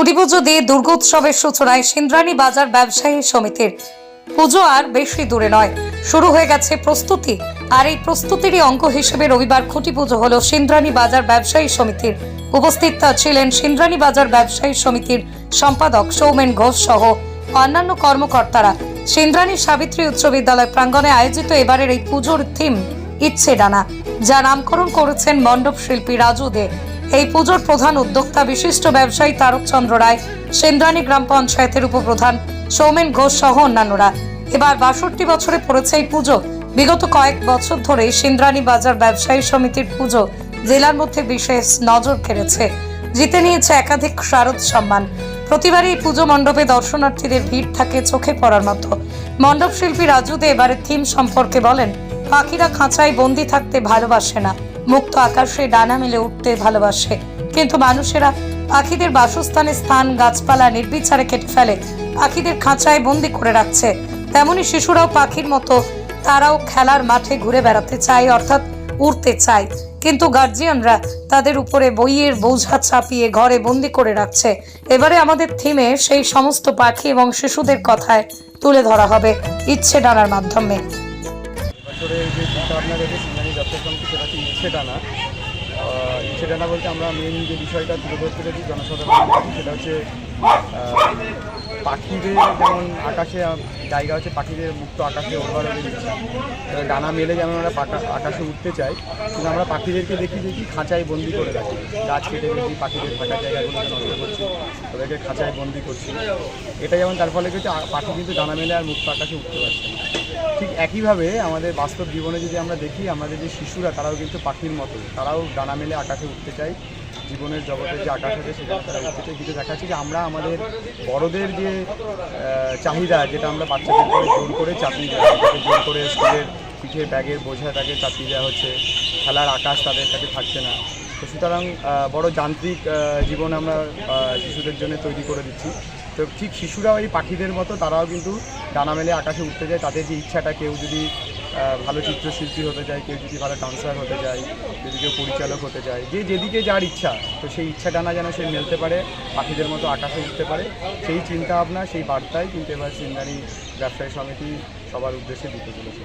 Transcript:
খুঁটি পুজো দিয়ে দুর্গোৎসবের সূচনায় সিন্দ্রানী বাজার ব্যবসায়ী সমিতির পুজো আর বেশি দূরে নয়। শুরু হয়ে গেছে প্রস্তুতি, আর এই প্রস্তুতিরই অঙ্গ হিসেবে রবিবার খুঁটি পুজো হলো সিন্দ্রানী বাজার ব্যবসায়ী সমিতির। উপস্থিত ছিলেন সিন্দ্রানী বাজার ব্যবসায়ী সমিতির সম্পাদক সৌমেন ঘোষ সহ অন্যান্য কর্মকর্তারা। সিন্দ্রানী সাবিত্রী উচ্চ বিদ্যালয় প্রাঙ্গণে আয়োজিত এবারের এই পুজোর থিম, ইচ্ছে ডানা, যা নামকরণ করেছেন মণ্ডপ শিল্পী রাজু দে। এই পুজোর প্রধান উদ্যোক্তা বিশিষ্ট ব্যবসায়ী তারকচন্দ্র রায় সেন্দ্রানী গ্রাম পঞ্চায়েতের উপপ্রধান সৌমেন ঘোষ সহ অন্যান্যরা। এবার বাষট্টি বছরে পড়েছে এই পুজো। বিগত কয়েক বছর ধরে সিন্দ্রানী বাজার ব্যবসায়ী সমিতির পুজো জেলার মধ্যে বিশেষ নজর কেড়েছে। জিতে নিয়েছে একাধিক শারদ সম্মান। প্রতিবারই এই পুজো মণ্ডপে দর্শনার্থীদের ভিড় থাকে চোখে পড়ার মতো। মণ্ডপ শিল্পী রাজু দে এবারের থিম সম্পর্কে বলেন, পাখিরা খাঁচায় বন্দি থাকতে ভালোবাসে না। মুক্ত আকাশে ডানা মেলে উঠতে ভালোবাসে। কিন্তু মানুষেরা পাখিদের বাসস্থানে স্থান, গাছপালা নির্বিচারে কেটে ফেলে, পাখিদের খাঁচায় বন্দি করে রাখছে। তেমনি শিশুরাও পাখির মতো, তারাও খেলার মাঠে ঘুরে বেড়াতে চায়, অর্থাৎ উড়তে চায়। কিন্তু গার্জিয়ানরা তাদের উপরে বইয়ের বোঝা চাপিয়ে ঘরে বন্দি করে রাখছে। এবারে আমাদের থিমে সেই সমস্ত পাখি এবং শিশুদের কথায় তুলে ধরা হবে ইচ্ছে ডানার মাধ্যমে। বছরে যে চিন্তা ভাবনা রেখে সিঙ্গানি ব্যবসা সমিতি সেটা হচ্ছে ইচ্ছে টানা আহ, ইচ্ছে টানা বলতে আমরা মেন যে বিষয়টা তুলে ধরতে পেরেছি জনসাধারণের সেটা হচ্ছে পাখিদের যেমন আকাশে জায়গা হচ্ছে পাখিদের মুক্ত আকাশে এবার ডানা মেলে যেমন আমরা আকাশে উঠতে চাই কিন্তু আমরা পাখিদেরকে দেখি দেখি খাঁচায় বন্দি করে রাখি। গাছ কেটে বেশি পাখিদের থাকার জায়গাগুলোকে নষ্ট করছি ওদেরকে খাঁচায় বন্দি করছি। এটা যেমন তার ফলে কিছু পাখি কিন্তু ডানা মেলে আর মুক্ত আকাশে উঠতে পারছে না। ঠিক একইভাবে আমাদের বাস্তব জীবনে যদি আমরা দেখি, আমাদের যে শিশুরা, তারাও কিন্তু পাখির মতো। তারাও ডানা মেলে আকাশে উঠতে চায়। জীবনের জগতের যে আকাশ আছে সেখানে তারা উঠতে চায়। কিন্তু দেখা যাচ্ছে যে আমরা আমাদের বড়দের যে চাহিদা, যেটা আমরা বাচ্চাদের জোর করে চাপিয়ে দেওয়া জোর করে স্কুলের পিঠে ব্যাগের বোঝা তাকে চাপিয়ে দেওয়া হচ্ছে, খেলার আকাশ তাদের কাছে থাকছে না। তো সুতরাং বড় যান্ত্রিক জীবন আমরা শিশুদের জন্য তৈরি করে দিচ্ছি। তো ঠিক শিশুরাও এই পাখিদের মতো, তারাও কিন্তু ডানা মেলে আকাশে উঠতে যায়, তাদের যে ইচ্ছাটা, কেউ যদি ভালো চিত্রশিল্পী হতে চায় কেউ যদি ভালো ডান্সার হতে চায় যদি কেউ পরিচালক হতে চায় যে যেদিকে যার ইচ্ছা, তো সেই ইচ্ছা ডানা যেন সে মেলতে পারে, পাখিদের মতো আকাশে উঠতে পারে, সেই চিন্তা ভাবনা সেই বার্তায় কিন্তু এবার সিন্দানি ব্যবসায়ী সমিতি সবার উদ্দেশ্যে দিতে চলেছে।